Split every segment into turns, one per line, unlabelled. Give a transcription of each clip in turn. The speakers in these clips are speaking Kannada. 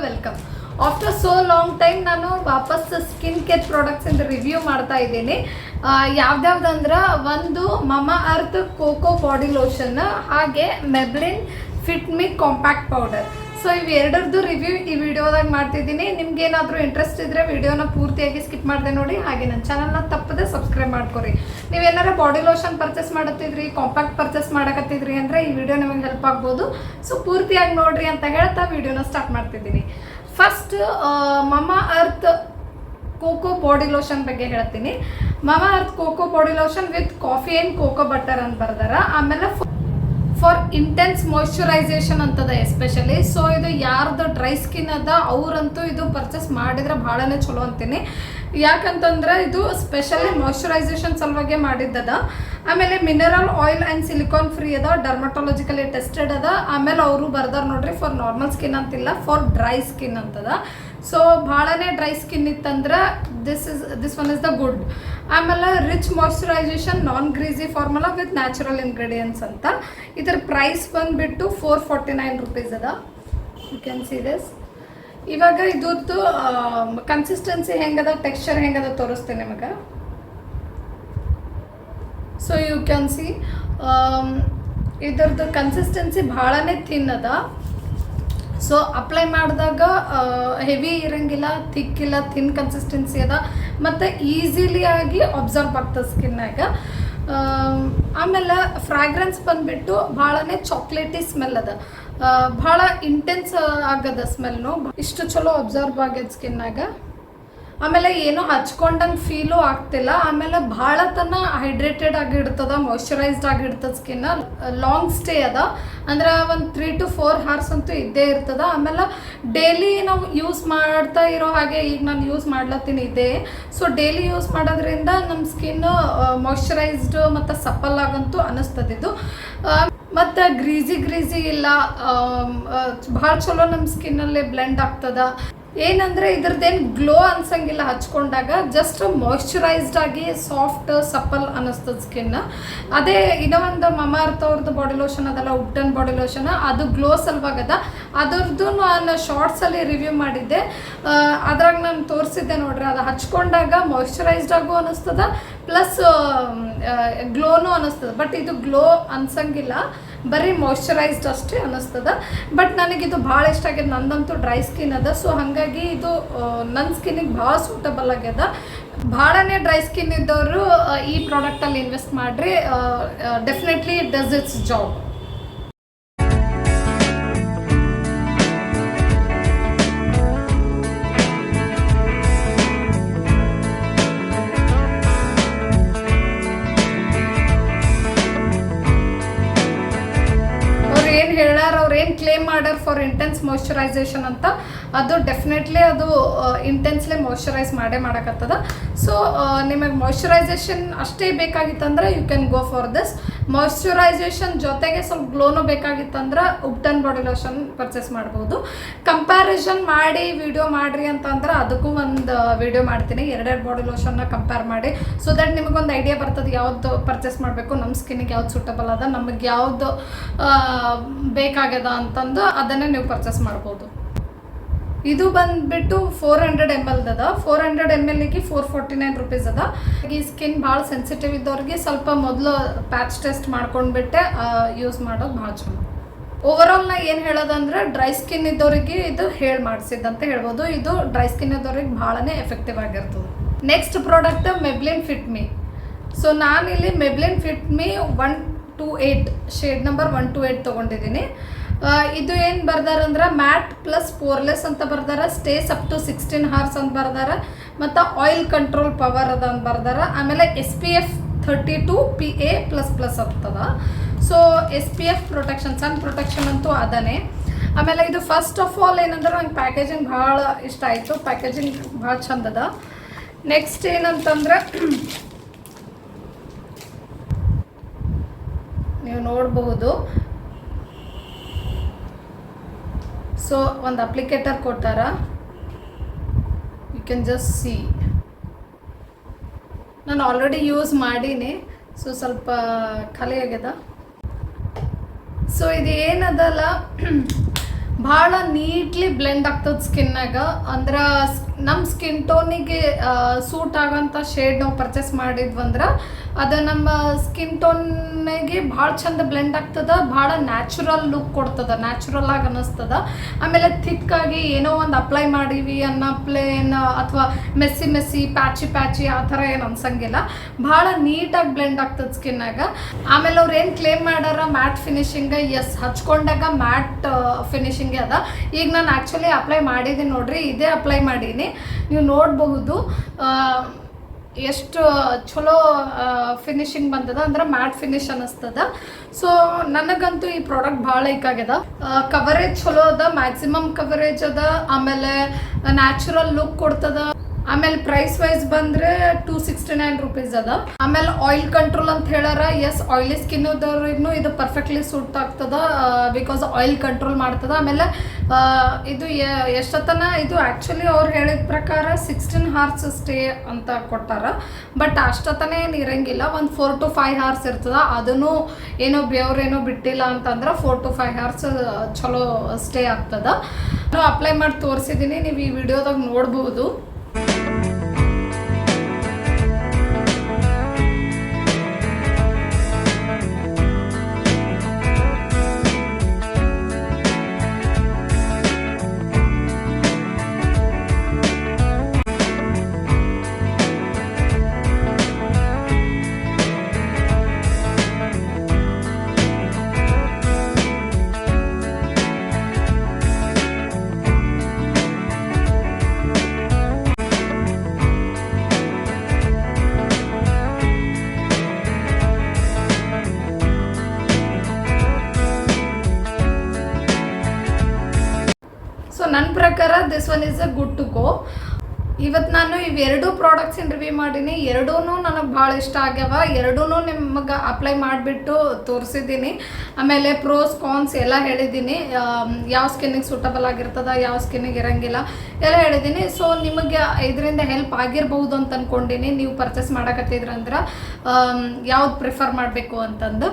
Welcome after so long time ನಾನು ವಾಪಸ್ ಸ್ಕಿನ್ ಕೇರ್ ಪ್ರಾಡಕ್ಟ್ಸಿಂದ ರಿವ್ಯೂ ಮಾಡ್ತಾ ಇದ್ದೀನಿ. ಯಾವ್ದ್ಯಾವ್ದಂದ್ರೆ ಒಂದು ಮಮ ಅರ್ತ್ ಕೋಕೋ ಬಾಡಿ ಲೋಷನ್ ಹಾಗೆ Maybelline fit compact powder so ಇವು ಎರಡರದ್ದು ರಿವ್ಯೂ ಈ ವಿಡಿಯೋದಾಗ ಮಾಡ್ತಿದ್ದೀನಿ. ನಿಮ್ಗೆ ಏನಾದರೂ ಇಂಟ್ರೆಸ್ಟ್ ಇದ್ರೆ ವಿಡಿಯೋನ ಪೂರ್ತಿಯಾಗಿ ಸ್ಕಿಪ್ ಮಾಡಿದೆ ನೋಡಿ. ಹಾಗೆ ನನ್ನ ಚಾನಲ್ನ ತಪ್ಪದೆ ಸಬ್ಸ್ಕ್ರೈಬ್ ಮಾಡ್ಕೊರಿ. ನೀವೇನಾರ ಬಾಡಿ ಲೋಷನ್ ಪರ್ಚೇಸ್ ಮಾಡತ್ತಿದ್ರಿ ಕಾಂಪ್ಯಾಕ್ಟ್ ಪರ್ಚೇಸ್ ಮಾಡಕತ್ತಿದ್ರಿ ಅಂದರೆ ಈ ವಿಡಿಯೋ ನಿಮಗೆ ಹೆಲ್ಪ್ ಆಗ್ಬೋದು. ಸೊ ಪೂರ್ತಿಯಾಗಿ ನೋಡ್ರಿ ಅಂತ ಹೇಳ್ತಾ ವಿಡಿಯೋನ ಸ್ಟಾರ್ಟ್ ಮಾಡ್ತಿದ್ದೀನಿ. First Mamaearth cocoa body lotion ಬಗ್ಗೆ ಹೇಳ್ತೀನಿ. Mamaearth cocoa body lotion with coffee and cocoa butter ಅಂತ ಬರ್ದಾರ. ಆಮೇಲೆ ಫಾರ್ ಇಂಟೆನ್ಸ್ ಮಾಯ್ಶ್ಚರೈಸೇಷನ್ ಅಂತದ ಎಸ್ಪೆಷಲಿ ಸೊ ಇದು ಯಾರ್ದು ಡ್ರೈ ಸ್ಕಿನ್ ಅದ, ಅವ್ರಂತೂ ಇದು ಪರ್ಚೇಸ್ ಮಾಡಿದ್ರೆ ಭಾಳನೇ ಚಲೋ ಅಂತೀನಿ. ಯಾಕಂತಂದ್ರೆ ಇದು ಸ್ಪೆಷಲಿ ಮಾಯ್ಶ್ಚರೈಸೇಷನ್ ಸಲುವಾಗಿ ಮಾಡಿದ್ದದ. ಆಮೇಲೆ mineral oil and silicone free ಅದ ಡರ್ಮಟಾಲಜಿಕಲಿ ಟೆಸ್ಟೆಡ್ ಅದ. ಆಮೇಲೆ ಅವರು ಬರ್ದಾರ ನೋಡ್ರಿ ಫಾರ್ ನಾರ್ಮಲ್ ಸ್ಕಿನ್ ಅಂತಿಲ್ಲ ಫಾರ್ ಡ್ರೈ ಸ್ಕಿನ್ ಅಂತದ. ಸೊ ಭಾಳನೇ ಡ್ರೈ ಸ್ಕಿನ್ ಇತ್ತಂದ್ರೆ this is this one is the good ಆಮೇಲೆ rich moisturisation non greasy formula with natural ingredients ಅಂತ. ಇದ್ರ ಪ್ರೈಸ್ ಬಂದುಬಿಟ್ಟು ಫೋರ್ ಫಾರ್ಟಿ ನೈನ್ ರುಪೀಸ್ ಅದ. ಯು ಕ್ಯಾನ್ ಸಿ ದಿಸ್ ಇವಾಗ ಇದ್ರದ್ದು ಕನ್ಸಿಸ್ಟೆನ್ಸಿ ಹೆಂಗದ ಟೆಕ್ಸ್ಚರ್ ಹೆಂಗದ ತೋರಿಸ್ತೇನೆ ನಿಮಗೆ. ಸೊ ಯು ಕ್ಯಾನ್ ಸಿ ಇದ್ರದ್ದು ಕನ್ಸಿಸ್ಟೆನ್ಸಿ ಭಾಳನೇ ಥಿನ್ ಅದ. ಸೊ ಅಪ್ಲೈ ಮಾಡಿದಾಗ ಹೆವಿ ಇರಂಗಿಲ್ಲ ಥಿಕ್ ಇಲ್ಲ ಥಿನ್ ಕನ್ಸಿಸ್ಟೆನ್ಸಿ ಅದ. ಮತ್ತು ಆಗಿ ಅಬ್ಸರ್ವ್ ಆಗ್ತದೆ ಸ್ಕಿನ್ನಾಗ ಆಮೇಲೆ ಫ್ರಾಗ್ರೆನ್ಸ್ ಬಂದ್ಬಿಟ್ಟು ಭಾಳನೇ ಚಾಕ್ಲೇಟಿ ಸ್ಮೆಲ್ ಅದ. ಭಾಳ ಇಂಟೆನ್ಸ್ ಆಗದ ಸ್ಮೆಲ್ನು ಇಷ್ಟು ಚಲೋ ಅಬ್ಸರ್ವ್ ಆಗ್ಯದ ಸ್ಕಿನ್ನಾಗ ಆಮೇಲೆ ಏನೋ ಹಚ್ಕೊಂಡಂಗೆ ಫೀಲು ಆಗ್ತಿಲ್ಲ. ಆಮೇಲೆ ಭಾಳ ತನ ಹೈಡ್ರೇಟೆಡ್ ಆಗಿಡ್ತದ ಮಾಯ್ಶ್ಚರೈಸ್ಡ್ ಆಗಿಡ್ತದ ಸ್ಕಿನ್ ಲಾಂಗ್ ಸ್ಟೇ ಅದ. ಅಂದ್ರೆ ಒಂದು ತ್ರೀ ಟು ಫೋರ್ ಹಾರ್ಸ್ ಅಂತೂ ಇದ್ದೇ ಇರ್ತದ. ಆಮೇಲೆ ಡೈಲಿ ನಾವು ಯೂಸ್ ಮಾಡ್ತಾ ಇರೋ ಹಾಗೆ ಈಗ ನಾನು ಯೂಸ್ ಮಾಡ್ಲತ್ತೀನಿ ಇದೇ. ಸೊ ಡೈಲಿ ಯೂಸ್ ಮಾಡೋದ್ರಿಂದ ನಮ್ಮ ಸ್ಕಿನ್ ಮಾಯ್ಶ್ಚರೈಸ್ಡ್ ಮತ್ತು ಸಪ್ಪಲ್ ಆಗಂತೂ ಅನ್ನಿಸ್ತದೆ ಇದು. ಮತ್ತು ಗ್ರೀಸಿ ಗ್ರೀಸಿ ಇಲ್ಲ. ಭಾಳ ಚಲೋ ನಮ್ಮ ಸ್ಕಿನ್ನಲ್ಲಿ ಬ್ಲೆಂಡ್ ಆಗ್ತದ. ಏನಂದ್ರೆ ಇದ್ರದ್ದೇನು ಗ್ಲೋ ಅನ್ಸಂಗಿಲ್ಲ ಹಚ್ಕೊಂಡಾಗ ಜಸ್ಟ್ ಮಾಯ್ಶ್ಚರೈಸ್ಡ್ ಆಗಿ ಸಾಫ್ಟ್ ಸಪ್ಪಲ್ ಅನ್ನಿಸ್ತದ ಸ್ಕಿನ್ ಅದೇ ಇನ್ನೂ ಒಂದು ಅರ್ಥ ಅವ್ರದ್ದು ಬಾಡಿ ಲೋಷನ್ ಅದಲ್ಲ ಉಡ್ಡನ್ ಬಾಡಿ ಲೋಷನ್ ಅದು ಗ್ಲೋ ಸಲುವಾಗದ. ಅದರದ್ದು ನಾನು ಶಾರ್ಟ್ಸಲ್ಲಿ ರಿವ್ಯೂ ಮಾಡಿದ್ದೆ. ಅದ್ರಾಗ ನಾನು ತೋರಿಸಿದ್ದೆ ನೋಡ್ರಿ, ಅದು ಹಚ್ಕೊಂಡಾಗ ಮಾಯ್ಶ್ಚರೈಸ್ಡ್ ಆಗು ಅನ್ನಿಸ್ತದ ಪ್ಲಸ್ ಗ್ಲೋನು ಅನ್ನಿಸ್ತದ. ಬಟ್ ಇದು ಗ್ಲೋ ಅನ್ಸಂಗಿಲ್ಲ. ಬರೀ ಮಾಯ್ಶ್ಚರೈಸ್ಡ್ ಅಷ್ಟೇ ಅನ್ನಿಸ್ತದ. ಬಟ್ ನನಗಿದು ಭಾಳ ಇಷ್ಟ ಆಗ್ಯದ. ನಂದಂತೂ ಡ್ರೈ ಸ್ಕಿನ್ ಅದ. ಸೊ ಹಾಗಾಗಿ ಇದು ನನ್ನ ಸ್ಕಿನ್ನಿಗೆ ಭಾಳ ಸೂಟಬಲ್ ಆಗ್ಯದ. ಭಾಳನೇ ಡ್ರೈ ಸ್ಕಿನ್ ಇದ್ದವರು ಈ ಪ್ರಾಡಕ್ಟಲ್ಲಿ ಇನ್ವೆಸ್ಟ್ ಮಾಡಿರಿ. Definitely does its job for intense moisturisation ಅಂತ ಅದು ಡೆಫಿನೆಟ್ಲಿ ಅದು ಇಂಟೆನ್ಸ್ಲಿ ಮಾಯ್ಶ್ಚರೈಸ್ ಮಾಡೇ ಮಾಡಕತ್ತದ. ಸೊ ನಿಮಗೆ ಮಾಯ್ಶ್ಚರೈಸೇಷನ್ ಅಷ್ಟೇ ಬೇಕಾಗಿತ್ತಂದ್ರೆ you can go for this moisturisation ಜೊತೆಗೆ ಸ್ವಲ್ಪ ಗ್ಲೋನು ಬೇಕಾಗಿತ್ತಂದ್ರೆ ಉಪ್ಟನ್ ಬಾಡಿ ಲೋಷನ್ ಪರ್ಚೇಸ್ ಮಾಡ್ಬೋದು. ಕಂಪ್ಯಾರಿಸನ್ ಮಾಡಿ ವಿಡಿಯೋ ಮಾಡಿರಿ ಅಂತಂದ್ರೆ ಅದಕ್ಕೂ ಒಂದು ವಿಡಿಯೋ ಮಾಡ್ತೀನಿ. ಎರಡೆರಡು ಬಾಡಿ ಲೋಷನ್ನ ಕಂಪೇರ್ ಮಾಡಿ. ಸೊ ದಟ್ ನಿಮಗೊಂದು ಐಡಿಯಾ ಬರ್ತದೆ ಯಾವ್ದು ಪರ್ಚೇಸ್ ಮಾಡಬೇಕು ನಮ್ಮ ಸ್ಕಿನ್ನಿಗೆ ಯಾವ್ದು ಸೂಟಬಲ್ ಅದ, ನಮಗೆ ಯಾವ್ದು ಬೇಕಾಗ್ಯದ ಅಂತಂದು ಅದನ್ನೇ ನೀವು ಪರ್ಚೇಸ್ ಮಾಡ್ಬೋದು. ಇದು ಬಂದ್ಬಿಟ್ಟು ಫೋರ್ ಹಂಡ್ರೆಡ್ ಎಂ ಎಲ್ ಅದ ಫೋರ್ ಹಂಡ್ರೆಡ್ ಎಂ ಎಲ್ಗೆ ಫೋರ್ ಫೋರ್ಟಿ ನೈನ್ ರುಪೀಸ್ ಅದ. ಈ ಸ್ಕಿನ್ ಭಾಳ ಸೆನ್ಸಿಟಿವ್ ಇದ್ದವ್ರಿಗೆ ಸ್ವಲ್ಪ ಮೊದಲು ಪ್ಯಾಚ್ ಟೆಸ್ಟ್ ಮಾಡ್ಕೊಂಡ್ಬಿಟ್ಟೆ ಯೂಸ್ ಮಾಡೋದು ಭಾಳ ಚಲೋ. ಓವರಾಲ್ ನಾ ಏನು ಹೇಳೋದಂದ್ರೆ ಡ್ರೈ ಸ್ಕಿನ್ ಇದ್ದವರಿಗೆ ಇದು ಹೇಳಿ ಮಾಡಿಸಿದ್ದಂತ ಹೇಳ್ಬೋದು. ಇದು ಡ್ರೈ ಸ್ಕಿನ್ ಇದ್ದವ್ರಿಗೆ ಭಾಳನೇ ಎಫೆಕ್ಟಿವ್ ಆಗಿರ್ತದೆ. Next product Maybelline fit me so ನಾನಿಲ್ಲಿ Maybelline fit me one two eight shade number one two eight ತೊಗೊಂಡಿದ್ದೀನಿ. ಇದು ಏನು ಬರ್ದಾರಂದ್ರೆ ಮ್ಯಾಟ್ ಪ್ಲಸ್ ಪೋರ್ಲೆಸ್ ಅಂತ ಬರ್ದಾರ, stays up to sixteen hours ಅಂತ ಬರ್ದಾರ, ಮತ್ತು ಆಯಿಲ್ ಕಂಟ್ರೋಲ್ ಪವರ್ ಅದ ಅಂತ ಬರ್ದಾರ, ಆಮೇಲೆ S P F thirty two P A plus plus ಅಂತದ so S P F protection sun protection ಅಂತೂ ಅದನೇ. ಆಮೇಲೆ ಇದು ಫಸ್ಟ್ ಆಫ್ ಆಲ್ ಏನಂದ್ರೆ ನಂಗೆ ಪ್ಯಾಕೇಜಿಂಗ್ ಭಾಳ ಇಷ್ಟ ಆಯಿತು ಪ್ಯಾಕೇಜಿಂಗ್ ಭಾಳ ಚಂದದ ನೆಕ್ಸ್ಟ್ ಏನಂತಂದ್ರೆ, ನೀವು ನೋಡಬಹುದು ಸೊ ಒಂದು ಅಪ್ಲಿಕೇಟರ್ ಕೊಟ್ಟಾರ ಯು ಕ್ಯಾನ್ ಜಸ್ಟ್ ಸಿ ನಾನು ಆಲ್ರೆಡಿ ಯೂಸ್ ಮಾಡೀನಿ. ಸೊ ಸ್ವಲ್ಪ ಖಾಲಿ ಆಗ್ಯದ. ಸೊ ಇದು ಏನದಲ್ಲ? ಭಾಳ ನೀಟ್ಲಿ ಬ್ಲೆಂಡ್ ಆಗ್ತದೆ ಸ್ಕಿನ್ನಾಗ ಅಂದ್ರೆ ನಮ್ಮ ಸ್ಕಿನ್ ಟೋನಿಗೆ ಸೂಟ್ ಆಗೋಂಥ ಶೇಡ್ ನಾವು ಪರ್ಚೇಸ್ ಮಾಡಿದ್ವಂದ್ರೆ ಅದು ನಮ್ಮ ಸ್ಕಿನ್ ಟೋನಿಗೆ ಭಾಳ ಚಂದ ಬ್ಲೆಂಡ್ ಆಗ್ತದ, ಭಾಳ ನ್ಯಾಚುರಲ್ ಲುಕ್ ಕೊಡ್ತದ ನ್ಯಾಚುರಲ್ ಆಗಿ ಅನ್ನಿಸ್ತದ. ಆಮೇಲೆ ಥಿಕ್ಕಾಗಿ ಏನೋ ಒಂದು ಅಪ್ಲೈ ಮಾಡೀವಿ ಅನ್ನೋ ಪ್ಲೇನ್ ಅಥವಾ ಮೆಸ್ಸಿ ಮೆಸ್ಸಿ ಪ್ಯಾಚಿ ಪ್ಯಾಚಿ ಆ ಥರ ಏನು ಅನ್ಸಂಗಿಲ್ಲ. ಭಾಳ ನೀಟಾಗಿ ಬ್ಲೆಂಡ್ ಆಗ್ತದೆ ಸ್ಕಿನ್ನಾಗ ಆಮೇಲೆ ಅವ್ರು ಏನು ಕ್ಲೇಮ್ ಮಾಡ್ಯಾರ ಮ್ಯಾಟ್ ಫಿನಿಶಿಂಗ್ ಎಸ್ ಹಚ್ಕೊಂಡಾಗ ಮ್ಯಾಟ್ ಫಿನಿಶಿಂಗ್ ಅದ. ಈಗ ನಾನು ಆ್ಯಕ್ಚುಲಿ ಅಪ್ಲೈ ಮಾಡಿದ್ದೀನಿ ನೋಡ್ರಿ, ಇದೇ ಅಪ್ಲೈ ಮಾಡೀನಿ. ನೀವು ನೋಡಬಹುದು ಎಷ್ಟು ಚಲೋ ಫಿನಿಶಿಂಗ್ ಬಂದದ, ಅಂದ್ರೆ ಮ್ಯಾಟ್ ಫಿನಿಶ್ ಅನ್ನಿಸ್ತದ. ಸೊ ನನಗಂತೂ ಈ ಪ್ರಾಡಕ್ಟ್ ಭಾಳ ಲೈಕ್ ಆಗ್ಯದ. ಕವರೇಜ್ ಚಲೋ ಅದ ಮ್ಯಾಕ್ಸಿಮಮ್ ಕವರೇಜ್ ಅದ, ಆಮೇಲೆ ನ್ಯಾಚುರಲ್ ಲುಕ್ ಕೊಡ್ತದ. ಆಮೇಲೆ ಪ್ರೈಸ್ ವೈಸ್ ಬಂದ್ರೆ ಟೂ ಸಿಕ್ಸ್ಟಿ ನೈನ್ ರುಪೀಸ್ ಅದ. ಆಮೇಲೆ ಆಯಿಲ್ ಕಂಟ್ರೋಲ್ ಅಂತ ಹೇಳಾರ ಎಸ್ ಆಯಿಲಿ ಸ್ಕಿನ್ ಇದ್ದವ್ರಿಗೂ ಇದು ಪರ್ಫೆಕ್ಟ್ಲಿ ಸೂಟ್ ಆಗ್ತದ ಬಿಕಾಸ್ ಆಯಿಲ್ ಕಂಟ್ರೋಲ್ ಮಾಡ್ತದ. ಆಮೇಲೆ ಇದು ಎಷ್ಟೊತ್ತನ, ಇದು ಆ್ಯಕ್ಚುಲಿ ಅವ್ರು ಹೇಳಿದ ಪ್ರಕಾರ ಸಿಕ್ಸ್ಟೀನ್ ಹಾರ್ಸ್ ಸ್ಟೇ ಅಂತ ಕೊಟ್ಟಾರ ಬಟ್ ಅಷ್ಟೊತ್ತನೇ ಏನು ಇರಂಗಿಲ್ಲ, ಒಂದು ಫೋರ್ ಟು ಫೈವ್ ಹಾರ್ಸ್ ಇರ್ತದ. ಅದನ್ನು ಏನೋ ಬೇವ್ರೇನೋ ಬಿಟ್ಟಿಲ್ಲ ಅಂತಂದ್ರೆ ಫೋರ್ ಟು ಫೈವ್ ಹಾರ್ಸ್ ಚಲೋ ಸ್ಟೇ ಆಗ್ತದ. ಅಪ್ಲೈ ಮಾಡಿ ತೋರಿಸಿದ್ದೀನಿ ನೀವು ಈ ವಿಡಿಯೋದಾಗ ನೋಡ್ಬೋದು. This one is a good to go ಇವತ್ತು ನಾನು ಇವೆರಡೂ ಪ್ರಾಡಕ್ಟ್ಸಿನ ರಿವ್ಯೂ ಮಾಡೀನಿ. ಎರಡೂ ನನಗೆ ಭಾಳ ಇಷ್ಟ ಆಗ್ಯಾವ. ಎರಡೂ ನಿಮಗೆ ಅಪ್ಲೈ ಮಾಡಿಬಿಟ್ಟು ತೋರಿಸಿದ್ದೀನಿ ಆಮೇಲೆ ಪ್ರೋಸ್ ಕಾನ್ಸ್ ಎಲ್ಲ ಹೇಳಿದ್ದೀನಿ ಯಾವ ಸ್ಕಿನ್ನಿಗೆ ಸೂಟಬಲ್ ಆಗಿರ್ತದ, ಯಾವ ಸ್ಕಿನ್ನಿಗೆ ಇರಂಗಿಲ್ಲ ಎಲ್ಲ ಹೇಳಿದ್ದೀನಿ ಸೊ ನಿಮಗೆ ಇದರಿಂದ ಹೆಲ್ಪ್ ಆಗಿರ್ಬೋದು ಅಂತ ಅಂದ್ಕೊಂಡಿನಿ ನೀವು ಪರ್ಚೇಸ್ ಮಾಡಕತ್ತಿದ್ರಂದ್ರೆ ಯಾವ್ದು ಪ್ರಿಫರ್ ಮಾಡಬೇಕು ಅಂತಂದು.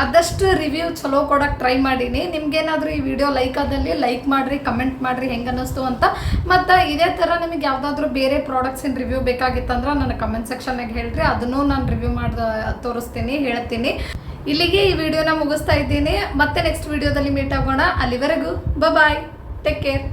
ಆದಷ್ಟು ರಿವ್ಯೂ ಚಲೋ ಕೊಡಕ್ಕೆ ಟ್ರೈ ಮಾಡೀನಿ. ನಿಮ್ಗೇನಾದರೂ ಈ ವಿಡಿಯೋ ಲೈಕ್ ಆದಲ್ಲಿ ಲೈಕ್ ಮಾಡಿರಿ ಕಮೆಂಟ್ ಮಾಡಿರಿ, ಹೆಂಗೆ ಅನ್ನಿಸ್ತು ಅಂತ. ಮತ್ತು ಇದೇ ಥರ ನಿಮಗೆ ಯಾವುದಾದ್ರೂ ಬೇರೆ ಪ್ರಾಡಕ್ಟ್ಸಿನ ರಿವ್ಯೂ ಬೇಕಾಗಿತ್ತಂದ್ರೆ ನನ್ನ ಕಮೆಂಟ್ ಸೆಕ್ಷನ್ನಾಗ ಹೇಳ್ರಿ. ಅದನ್ನು ನಾನು ರಿವ್ಯೂ ಮಾಡಿ ತೋರಿಸ್ತೀನಿ, ಹೇಳ್ತೀನಿ. ಇಲ್ಲಿಗೆ ಈ ವಿಡಿಯೋನ ಮುಗಿಸ್ತಾ ಇದ್ದೀನಿ. ಮತ್ತೆ ನೆಕ್ಸ್ಟ್ ವಿಡಿಯೋದಲ್ಲಿ ಮೀಟ್ ಆಗೋಣ. ಅಲ್ಲಿವರೆಗೂ ಬಾಯ್ ಟೇಕ್ ಕೇರ್